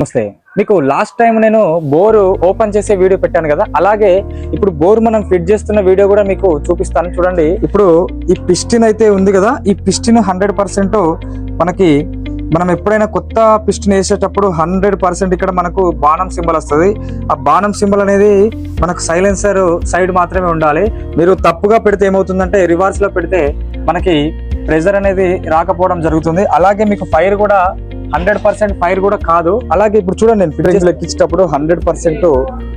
నమస్తే. మీకు last time నేను బోర్ ఓపెన్ చేసే వీడియో పెట్టాను కదా అలాగే ఇప్పుడు బోర్ మనం ఫిట్ చేస్తున్న వీడియో కూడా మీకు చూపిస్తాను. చూడండి. ఇప్పుడు ఈ పిస్టిన్ అయితే ఉంది కదా ఈ పిస్టిన్ హండ్రెడ్ పర్సెంట్ మనకి మనం ఎప్పుడైనా కొత్త పిస్టిన్ వేసేటప్పుడు హండ్రెడ్ పర్సెంట్ ఇక్కడ మనకు బాణం సింబల్ వస్తుంది. ఆ బాణం సింబల్ అనేది మనకు సైలెన్సర్ సైడ్ మాత్రమే ఉండాలి. మీరు తప్పుగా పెడితే ఏమవుతుందంటే రివర్స్లో పెడితే మనకి ప్రెజర్ అనేది రాకపోవడం జరుగుతుంది. అలాగే మీకు ఫైర్ కూడా హండ్రెడ్ పర్సెంట్ ఫైర్ కూడా కాదు. అలాగే ఇప్పుడు చూడండి నేను ఫిట్టింగ్ ఎక్కించేటప్పుడు హండ్రెడ్ పర్సెంట్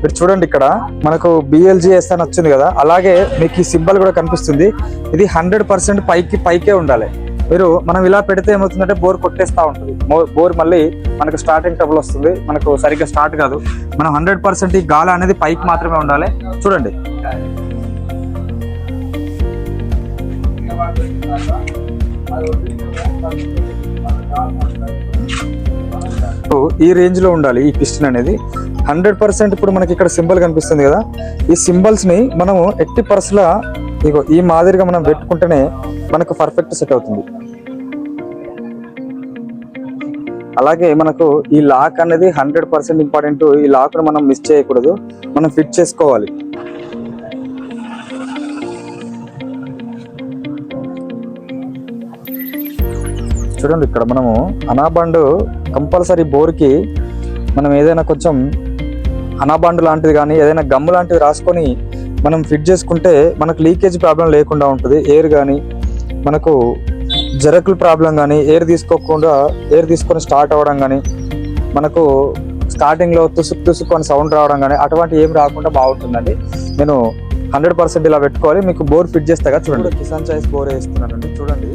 మీరు చూడండి ఇక్కడ మనకు బిఎల్జిఎస్ అని వచ్చింది కదా అలాగే మీకు ఈ సింబల్ కూడా కనిపిస్తుంది. ఇది హండ్రెడ్ పర్సెంట్ పైకి పైకే ఉండాలి. మీరు మనం ఇలా పెడితే ఏమవుతుందంటే బోర్ కొట్టేస్తా ఉంటుంది. బోర్ మళ్ళీ మనకు స్టార్టింగ్ ట్రబుల్ వస్తుంది. మనకు సరిగ్గా స్టార్ట్ కాదు. మనం హండ్రెడ్ పర్సెంట్ ఈ గాలి అనేది పైకి మాత్రమే ఉండాలి. చూడండి. ఈ రేంజ్లో ఉండాలి ఈ పిస్టన్ అనేది. హండ్రెడ్ పర్సెంట్ ఇప్పుడు మనకి ఇక్కడ సింబల్ కనిపిస్తుంది కదా. ఈ సింబల్స్ని మనం ఎట్టి పర్సుల ఇగో ఈ మాదిరిగా మనం పెట్టుకుంటేనే మనకు పర్ఫెక్ట్ సెట్ అవుతుంది. అలాగే మనకు ఈ లాక్ అనేది హండ్రెడ్ పర్సెంట్ ఇంపార్టెంట్ ఈ లాక్ను మనం మిస్ చేయకూడదు. మనం ఫిట్ చేసుకోవాలి. చూడండి ఇక్కడ మనము అనాబాండ్ కంపల్సరీ బోర్కి మనం ఏదైనా కొంచెం అనాబాండ్ లాంటిది కానీ ఏదైనా గమ్ము లాంటిది రాసుకొని మనం ఫిట్ చేసుకుంటే మనకు లీకేజ్ ప్రాబ్లం లేకుండా ఉంటుంది. ఎయిర్ కానీ మనకు జరకుల ప్రాబ్లం కానీ ఎయిర్ తీసుకోకుండా ఎయిర్ తీసుకొని స్టార్ట్ అవ్వడం కానీ మనకు స్టార్టింగ్లో తుసుకు తుసుకు అని సౌండ్ రావడం కానీ అటువంటి ఏం రాకుండా బాగుంటుందండి. నేను హండ్రెడ్ పర్సెంట్ ఇలా పెట్టుకోవాలి. మీకు బోర్ ఫిట్ చేస్తాగా చూడండి. కిసాన్ చాయిస్ బోర్ వేస్తున్నానండి చూడండి.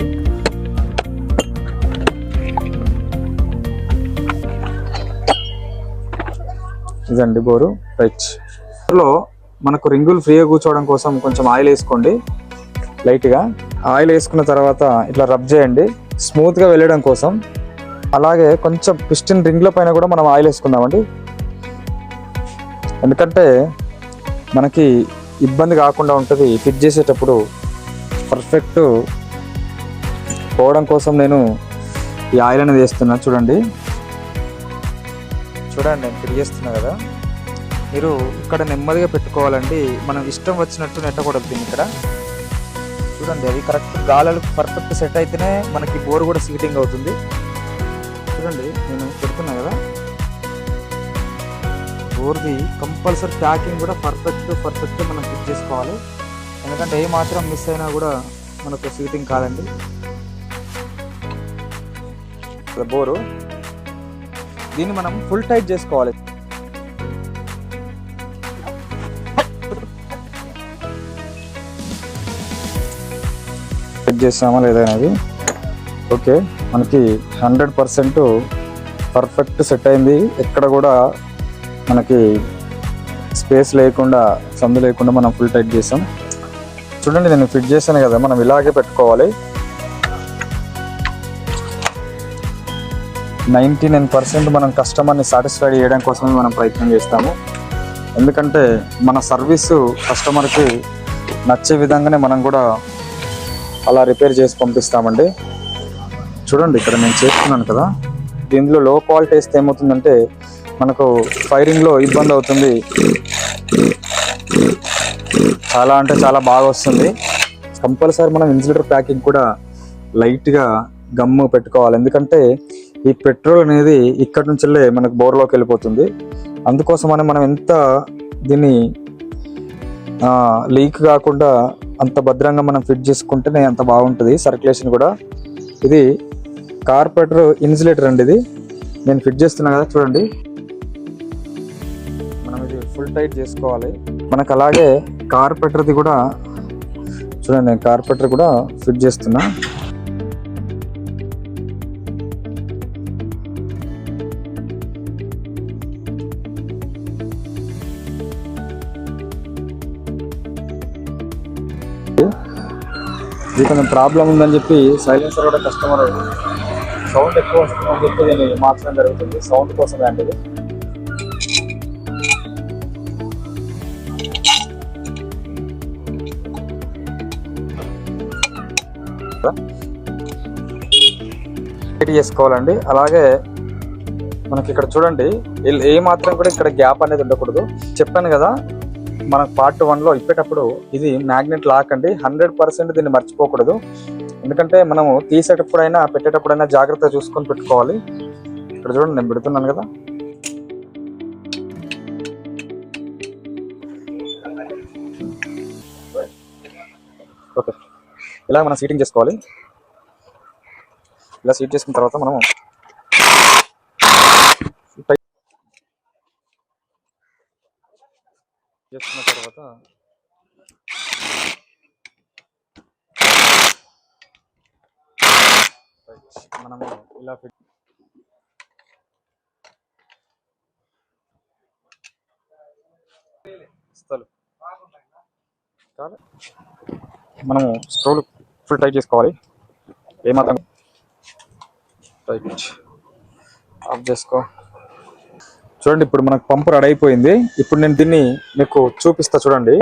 ఇదండి బోరు రైట్లో మనకు రింగులు ఫ్రీగా కూర్చోవడం కోసం కొంచెం ఆయిల్ వేసుకోండి. లైట్గా ఆయిల్ వేసుకున్న తర్వాత ఇట్లా రబ్ చేయండి. స్మూత్గా వెళ్ళడం కోసం. అలాగే కొంచెం పిస్టిన్ రింగ్ల పైన కూడా మనం ఆయిల్ వేసుకుందామండి. ఎందుకంటే మనకి ఇబ్బంది కాకుండా ఉంటుంది ఫిట్ చేసేటప్పుడు. పర్ఫెక్ట్ పోవడం కోసం నేను ఈ ఆయిల్ అనేది వేస్తున్నా. చూడండి. చూడండి నేను ఫిట్ చేస్తున్నా కదా. మీరు ఇక్కడ నెమ్మదిగా పెట్టుకోవాలండి. మనం ఇష్టం వచ్చినట్టు నెట్టకూడదు దీన్ని ఇక్కడ. చూడండి అది కరెక్ట్ గాలులు పర్ఫెక్ట్ సెట్ అయితేనే మనకి బోర్ కూడా సీటింగ్ అవుతుంది. చూడండి నేను పెడుతున్నా కదా. బోర్ది కంపల్సరీ ప్యాకింగ్ కూడా పర్ఫెక్ట్ పర్ఫెక్ట్ మనం ఫిట్ చేసుకోవాలి. ఎందుకంటే ఏ మాత్రం మిస్ అయినా కూడా మనకు సీటింగ్ కాదండి. బోరు. దీన్ని మనం ఫుల్ టైట్ చేసుకోవాలి. సెట్ చేసామా లేదా అనేది? ఓకే మనకి హండ్రెడ్ పర్సెంట్ పర్ఫెక్ట్ సెట్ అయింది. ఎక్కడ కూడా మనకి స్పేస్ లేకుండా సందు లేకుండా మనం ఫుల్ టైట్ చేసాం. చూడండి నేను ఫిట్ చేశాను కదా మనం ఇలాగే పెట్టుకోవాలి. నైంటీ నైన్ పర్సెంట్ మనం కస్టమర్ని సాటిస్ఫైడ్ చేయడం కోసమే మనం ప్రయత్నం చేస్తాము. ఎందుకంటే మన సర్వీసు కస్టమర్కి నచ్చే విధంగానే మనం కూడా అలా రిపేర్ చేసి పంపిస్తామండి. చూడండి ఇక్కడ నేను చేస్తున్నాను కదా. దీనిలో లో క్వాలిటీ వేస్తే ఏమవుతుందంటే మనకు ఫైరింగ్లో ఇబ్బంది అవుతుంది. చాలా అంటే చాలా బాగా వస్తుంది. కంపల్సరీ మనం ఇన్సులేటర్ ప్యాకింగ్ కూడా లైట్గా గమ్ము పెట్టుకోవాలి. ఎందుకంటే ఈ పెట్రోల్ అనేది ఇక్కడ నుంచెల్లే మనకు బోర్లోకి వెళ్ళిపోతుంది. అందుకోసమని మనం ఎంత దీన్ని లీక్ కాకుండా అంత భద్రంగా మనం ఫిట్ చేసుకుంటేనే అంత బాగుంటుంది సర్క్యులేషన్ కూడా. ఇది కార్పెటర్ ఇన్సులేటర్ అండి ఇది. నేను ఫిట్ చేస్తున్నా కదా చూడండి. మనం ఇది ఫుల్ టైట్ చేసుకోవాలి. మనకు అలాగే కార్పెటర్ది కూడా చూడండి నేను కార్పెటర్ కూడా ఫిట్ చేస్తున్నా. ఇది కొంచెం ప్రాబ్లం ఉందని చెప్పి సైలెన్సర్ కూడా కస్టమర్ సౌండ్ ఎక్కువ వస్తుందని చెప్పి దీన్ని మార్చడం జరుగుతుంది. సౌండ్ కోసం లాంటిది చేసుకోవాలండి. అలాగే మనకి ఇక్కడ చూడండి ఏ మాత్రం కూడా ఇక్కడ గ్యాప్ అనేది ఉండకూడదు. చెప్పాను కదా మనం పార్ట్ వన్లో ఇప్పేటప్పుడు ఇది మ్యాగ్నెట్ లాక్ అండి. హండ్రెడ్ పర్సెంట్ దీన్ని మర్చిపోకూడదు. ఎందుకంటే మనము తీసేటప్పుడైనా పెట్టేటప్పుడైనా జాగ్రత్తగా చూసుకొని పెట్టుకోవాలి. ఇక్కడ చూడండి నేను పెడుతున్నాను కదా. ఓకే ఇలా మనం సీటింగ్ చేసుకోవాలి. ఇలా సీట్ చేసుకున్న తర్వాత మనము చేసుకున్న తర్వాత మనము ఇలా ఫిట్ ఇస్తాలు మనము స్క్రోల్ ఫుల్ టైట్ చేసుకోవాలి. ఏమాత్రం టైట్. ఆఫ్ చేసుకో. చూడండి ఇప్పుడు మనకు పంపు రెడీ అయిపోయింది. ఇప్పుడు నేను దీన్ని మీకు చూపిస్తా చూడండి.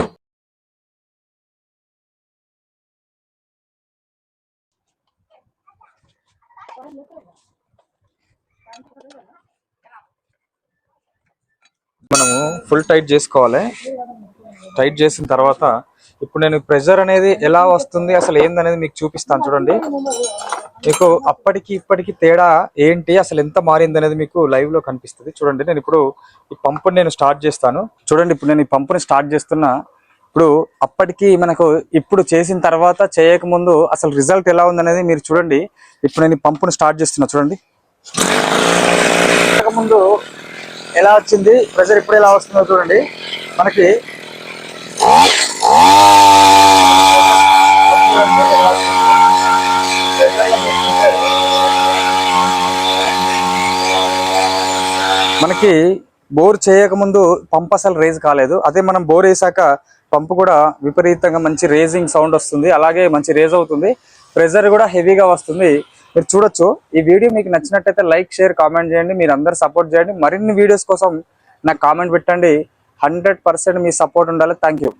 మనము ఫుల్ టైట్ చేసుకోవాలి. టైట్ చేసిన తర్వాత ఇప్పుడు నేను ప్రెషర్ అనేది ఎలా వస్తుంది అసలు ఏందనేది మీకు చూపిస్తాను చూడండి. మీకు అప్పటికి ఇప్పటికి తేడా ఏంటి అసలు ఎంత మారింది అనేది మీకు లైవ్లో కనిపిస్తుంది చూడండి. నేను ఇప్పుడు ఈ పంపుని నేను స్టార్ట్ చేస్తాను. చూడండి ఇప్పుడు నేను ఈ పంపుని స్టార్ట్ చేస్తున్నా. ఇప్పుడు అప్పటికి మనకు ఇప్పుడు చేసిన తర్వాత చేయక ముందు అసలు రిజల్ట్ ఎలా ఉందనేది మీరు చూడండి. ఇప్పుడు నేను ఈ పంపుని స్టార్ట్ చేస్తున్నా చూడండి. ముందు ఎలా వచ్చింది ప్రెషర్ ఇప్పుడు ఎలా వస్తుందో చూడండి. మనకి మనకి బోర్ చేయకముందు పంప్ అసలు రేజ్ కాలేదు. అదే మనం బోర్ వేసాక పంప్ కూడా విపరీతంగా మంచి రేజింగ్ సౌండ్ వస్తుంది. అలాగే మంచి రేజ్ అవుతుంది. ప్రెజర్ కూడా హెవీగా వస్తుంది. మీరు చూడొచ్చు. ఈ వీడియో మీకు నచ్చినట్టయితే లైక్ షేర్ కామెంట్ చేయండి. మీరు అందరు సపోర్ట్ చేయండి. మరిన్ని వీడియోస్ కోసం నాకు కామెంట్ పెట్టండి. హండ్రెడ్ పర్సెంట్ మీ సపోర్ట్ ఉండాలి. Thank you